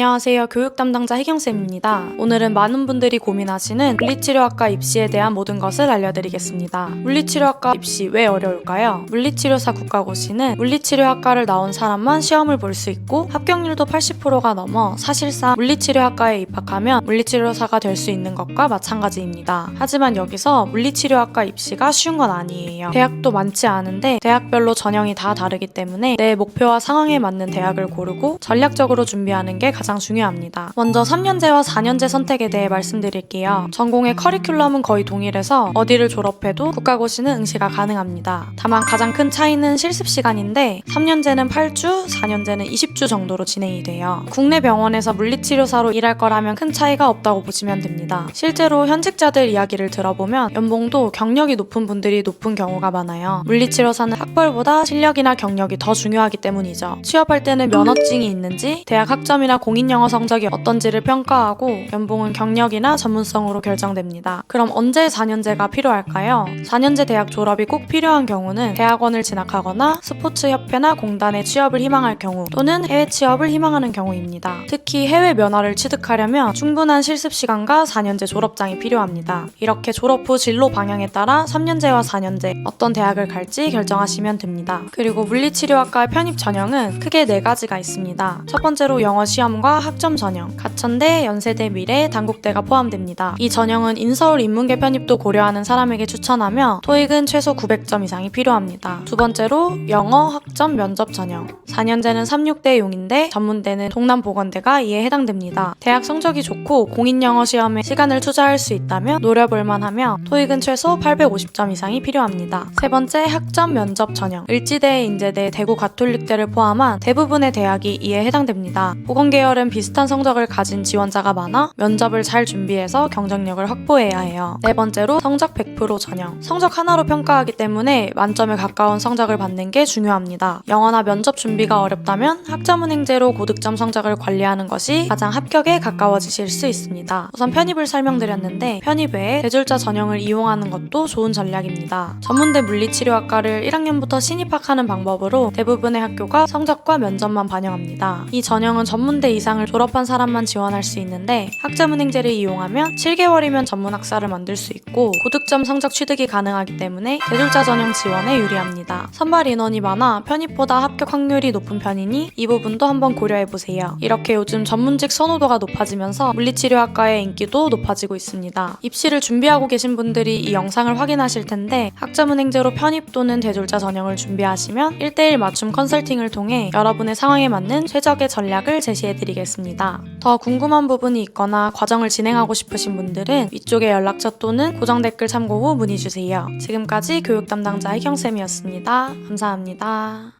안녕하세요. 교육 담당자 혜경쌤입니다. 오늘은 많은 분들이 고민하시는 물리치료학과 입시에 대한 모든 것을 알려드리겠습니다. 물리치료학과 입시 왜 어려울까요? 물리치료사 국가고시는 물리치료학과를 나온 사람만 시험을 볼 수 있고 합격률도 80%가 넘어 사실상 물리치료학과에 입학하면 물리치료사가 될 수 있는 것과 마찬가지입니다. 하지만 여기서 물리치료학과 입시가 쉬운 건 아니에요. 대학도 많지 않은데 대학별로 전형이 다 다르기 때문에 내 목표와 상황에 맞는 대학을 고르고 전략적으로 준비하는 게 가장 중요합니다. 먼저 3년제와 4년제 선택에 대해 말씀드릴게요. 전공의 커리큘럼은 거의 동일해서 어디를 졸업해도 국가고시는 응시가 가능합니다. 다만 가장 큰 차이는 실습 시간인데 3년제는 8주, 4년제는 20주 정도로 진행이 돼요. 국내 병원에서 물리치료사로 일할 거라면 큰 차이가 없다고 보시면 됩니다. 실제로 현직자들 이야기를 들어보면 연봉도 경력이 높은 분들이 높은 경우가 많아요. 물리치료사는 학벌보다 실력이나 경력이 더 중요하기 때문이죠. 취업할 때는 면허증이 있는지, 대학 학점이나 공인 영어 성적이 어떤지를 평가하고 연봉은 경력이나 전문성으로 결정됩니다. 그럼 언제 4년제가 필요할까요? 4년제 대학 졸업이 꼭 필요한 경우는 대학원을 진학하거나 스포츠 협회나 공단에 취업을 희망할 경우 또는 해외 취업을 희망하는 경우입니다. 특히 해외 면허를 취득하려면 충분한 실습 시간과 4년제 졸업장이 필요합니다. 이렇게 졸업 후 진로 방향에 따라 3년제와 4년제 어떤 대학을 갈지 결정하시면 됩니다. 그리고 물리치료학과 편입 전형은 크게 네 가지가 있습니다. 첫 번째로 영어 시험과 학점 전형, 가천대, 연세대, 미래, 단국대가 포함됩니다. 이 전형은 인서울 인문계 편입도 고려하는 사람에게 추천하며 토익은 최소 900점 이상이 필요합니다. 두 번째로 영어, 학점, 면접 전형. 4년제는 36대 용인데 전문대는 동남보건대가 이에 해당됩니다. 대학 성적이 좋고 공인 영어 시험에 시간을 투자할 수 있다면 노려볼만 하며 토익은 최소 850점 이상이 필요합니다. 세 번째 학점 면접 전형. 을지대, 인제대, 대구 가톨릭대를 포함한 대부분의 대학이 이에 해당됩니다. 보건 계열 은 비슷한 성적을 가진 지원자가 많아 면접을 잘 준비해서 경쟁력을 확보해야 해요. 네 번째로 성적 100% 전형. 성적 하나로 평가하기 때문에 만점에 가까운 성적을 받는 게 중요합니다. 영어나 면접 준비가 어렵다면 학점은 행제로 고득점 성적을 관리하는 것이 가장 합격에 가까워지실 수 있습니다. 우선 편입을 설명드렸는데 편입 외에 대졸자 전형을 이용하는 것도 좋은 전략입니다. 전문대 물리치료학과를 1학년부터 신입학하는 방법으로 대부분의 학교가 성적과 면접만 반영합니다. 이 전형은 전문대 이상 을 졸업한 사람만 지원할 수 있는데 학점은행제를 이용하면 7개월이면 전문 학사를 만들 수 있고 고득점 성적 취득이 가능하기 때문에 대졸자 전형 지원에 유리합니다. 선발 인원이 많아 편입보다 합격 확률이 높은 편이니 이 부분도 한번 고려해 보세요. 이렇게 요즘 전문직 선호도가 높아지면서 물리치료학과의 인기도 높아지고 있습니다. 입시를 준비하고 계신 분들이 이 영상을 확인하실 텐데 학점은행제로 편입 또는 대졸자 전형을 준비하시면 1대1 맞춤 컨설팅을 통해 여러분의 상황에 맞는 최적의 전략을 제시해 드 리겠습니다. 더 궁금한 부분이 있거나 과정을 진행하고 싶으신 분들은 위쪽에 연락처 또는 고정 댓글 참고 후 문의 주세요. 지금까지 교육 담당자 혜경쌤이었습니다. 감사합니다.